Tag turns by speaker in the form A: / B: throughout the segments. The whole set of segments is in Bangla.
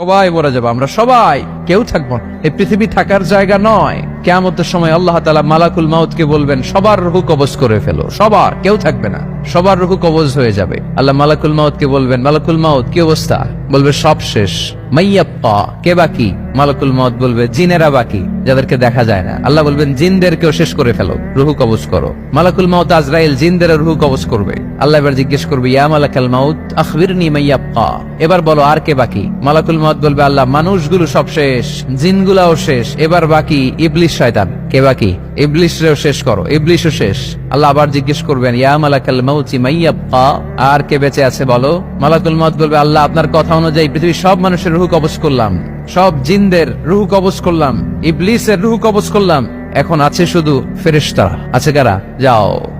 A: সবাই মরে যাব আমরা সবাই কেউ থাকব। এই পৃথিবী থাকার জায়গা নয় কেমতের সময় আল্লাহ তালা মালাকুল মাউতকে বলবেন, সবার রুহু কবজ করে ফেলো। সবার, কেউ থাকবে না। সবার রুহু কবজ হয়ে যাবে। আল্লাহ মালাকুল মাউতকে বলবেন, মালাকুল মাউত, কি অবস্থা? বলবে, সব শেষ। মাইয়াপ্পা, কে বাকি মালাকুল মাউত বলবে, জিনেরা বাকি যাদেরকে দেখা যায় না। আল্লাহ বলবেন, জিনদেরকেও শেষ করে ফেলো। রুহু কবজ করো। মালাকুল মাউত আজরাইল জিনদের রুহু কবজ করবে। আল্লাহ এবার জিজ্ঞেস করবে, ইয়া মালাকাল মাউত, আখবিরনি মাইয়াপ্পা। এবার বলো, আর কে বাকি মালাকুল মাউত বলবে, আল্লাহ, মানুষগুলো সব শেষ, জিনগুলাও শেষ, এবার বাকি ইবলিশ শয়তান। কে বাকি ইবলিশরেও শেষ করো। ইবলিশও শেষ। আল্লাহ আবার জিজ্ঞেস করবেন, ইয়া মালাকাল মাউতি মাইয়াব্বা আর কে বেঁচে আছে বলো? মালাকুল মাউত বলবে, আল্লাহ আপনার কথা অনুযায়ী পৃথিবীর সব মানুষের রুহ কবজ করলাম। সব জিনদের রুহ কবজ করলাম। ইবলিসের রুহ কবজ করলাম। এখন আছে শুধু ফেরেশতা। আছে কারা? যাও।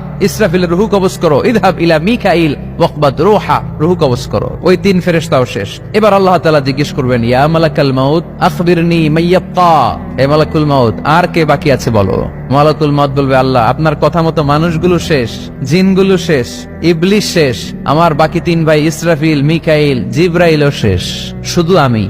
A: ইসরাফিলের রুহু কবজ করো। ইদহাব ইলা মিখাইল ওয়াকবাদ রূহা, রুহু কবজ করো। ওই তিন ফেরেশতাও শেষ। এবার আল্লাহ তাআলা জিজ্ঞেস করবেন, ইয়া মালাকাল মাউত, আখবিরনি মাইয়াব্বা এ মালাকুল মাউত, আর কে বাকি আছে বলো? মালাকুল মাউত বলবে, আল্লাহ, আপনার কথা মতো মানুষগুলো শেষ, জিনগুলো শেষ ইবলিশ শেষ, আমার বাকি তিন ভাই ইসরাফিল, মিকাইল, জিব্রাইলও শেষ। শুধু আমি।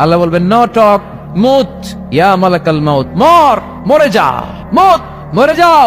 A: আল্লাহ বলবেন ন টক মুত ইয়া মালাকাল মাউত মর মরে যা মুত মরে যাও।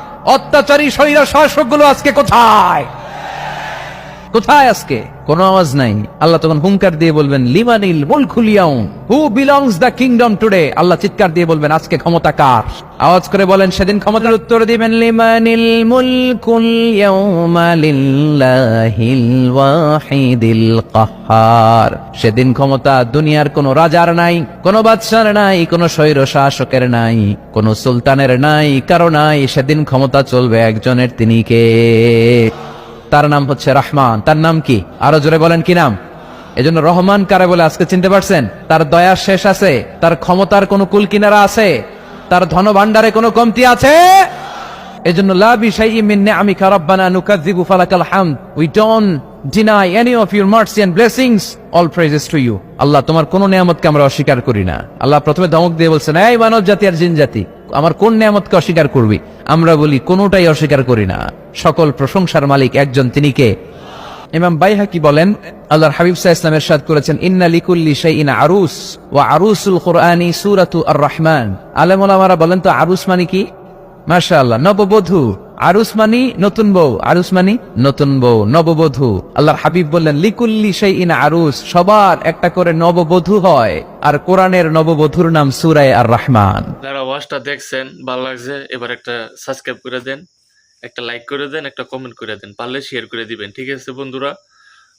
A: অত্যাচারী শরীরা শাসকগুলো আজকে কোথায়? কোথায় আজকে? কোন আওয়াজ নাই। আল্লাহ তখন হুঙ্কার দিয়ে বলবেন, লিমানিল মুলকুল ইয়াউম, who belongs the kingdom today? আল্লাহ চিৎকার দিয়ে বলবেন, আজকে ক্ষমতা কার? আওয়াজ করে বলেন, সেদিন ক্ষমতার উত্তর দিবেন, লিমানিল মুলকুল ইয়াউমা লিল্লাহিল ওয়াহিদিল কাহ্হার সেদিন ক্ষমতা দুনিয়ার কোন রাজার নাই, কোন বাদশার নাই, কোন স্বৈর শাসকের নাই, কোন সুলতানের নাই, কারও নাই। সেদিন ক্ষমতা চলবে একজনের, তিনি কে? তার নাম হচ্ছে রহমান। তার নাম কি? আরও জোরে বলেন, কি নাম? এজন্য রহমান কারে বলে আজকে চিনতে পারছেন? তার দয়া শেষ আছে, তার ক্ষমতার কোনো কুল কিনারা আছে। তার ধন ভান্ডারে কোনো কমতি আছে? এজন্য লা বিশাইইন মিন নিআমিকা রাব্বানা নুকাযযিবু ফালাকাল হামদ। We don't deny any of your mercy and blessings all praises to you Allah, তোমার কোন নিয়ামতকে আমরা অস্বীকার করি না। আল্লাহ প্রথমে ধমক দিয়ে বলছেন, এই মানব জাতি আর জিন জাতি, আমার কোন নিয়ামতকে অস্বীকার করবি? আমরা বলি, কোনোটাই অস্বীকার করি না। সকল প্রশংসার মালিক একজন, তিনি কে? ইমাম বাইহাকি বলেন, আল্লাহর হাবিব সাহ ইসলাম এরশাদ করেছেন, ইন্না লিকুল্লি শাইইন আরুস, ওয়া আরুসুল কুরআনি সূরাতু আর রহমান আলেম বলেন তো, আরুস মানে কি? মাশাআল্লাহ, নববধূ। আরুস মানি নতুন বউ, আরুস মানি নতুন বউ, নববধূ। আল্লাহর হাবিব বললেন, লিকুল্লি সেই ইন আরুস, সবার একটা করে নববধূ হয়, আর কোরআনের নববধূর নাম সুরায় আর রহমান
B: যারা ওয়াচটা দেখছেন, ভালো লাগছে, এবার একটা সাবস্ক্রাইব করে দেন। একটা লাইক করে দেন, একটা কমেন্ট করে দেন, পারলে শেয়ার করে দিবেন, ঠিক আছে বন্ধুরা?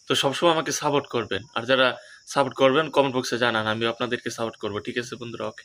B: তো সবসময় আমাকে সাপোর্ট করবেন, আর যারা সাপোর্ট করবেন কমেন্ট বক্সে জানান আমি আপনাদেরকে সাপোর্ট করব, ঠিক আছে বন্ধুরা? ওকে